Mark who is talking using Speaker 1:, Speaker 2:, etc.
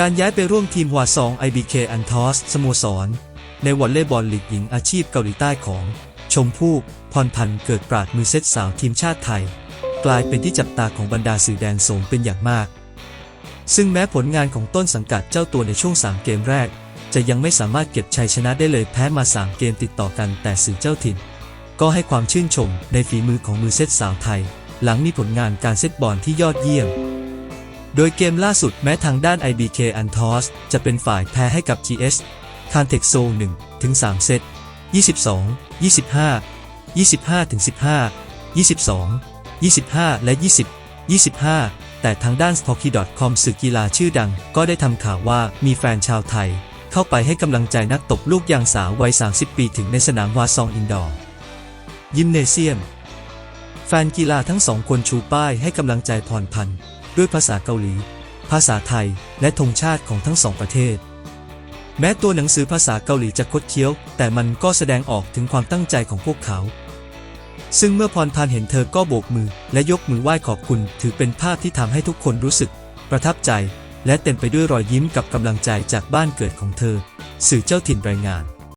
Speaker 1: การย้ายไปร่วมทีมฮวาซอง IBK อันทอสสโมสร ในวอลเลย์บอลลีกหญิงอาชีพเกาหลีใต้ของ ชมพู่พรพันธ์เกิดปราดมือเซตสาวทีมชาติไทย กลายเป็นที่จับตาของบรรดาสื่อแดนโสมเป็นอย่างมาก ซึ่งแม้ผลงานของต้นสังกัดเจ้าตัวในช่วง 3 เกมแรก จะยังไม่สามารถเก็บชัยชนะได้เลยแพ้มา 3 เกมติดต่อกันแต่สื่อเจ้าถิ่น ก็ให้ความชื่นชมในฝีมือของมือเซตสาวไทย หลังมีผลงานการเซตบอลที่ยอดเยี่ยม โดยเกมล่าสุดแม้ทางด้าน IBK a n t o s จะเป็นฝ่ายแพ้ให้กับ GS c a n t e x o 1ถึง3เซต22 25 25ถึง15 22 25 และ 20 25 แต่ทางด้าน s p o k y c o m สื่อกีฬาชื่อดัง ก็ได้ทำข่าวว่ามีแฟนชาวไทย เข้าไปให้กำลังใจนักตบลูกยางสาววัย 30 ปีถึงในสนามวาซองอินดอร์ยิมเนเซียม แฟนกีฬาทั้งสองคนชูป้ายให้กำลังใจพรพันธ์ ด้วยภาษาเกาหลี ภาษาไทย และธงชาติของทั้งสองประเทศ แม้ตัวหนังสือภาษาเกาหลีจะคดเคี้ยว แต่มันก็แสดงออกถึงความตั้งใจของพวกเขา ซึ่งเมื่อพรพันเห็นเธอก็โบกมือ และยกมือไหว้ขอบคุณ ถือเป็นภาพที่ทำให้ทุกคนรู้สึก ประทับใจ และเต็มไปด้วยรอยยิ้มกับกำลังใจจากบ้านเกิดของเธอ สื่อเจ้าถิ่นรายงาน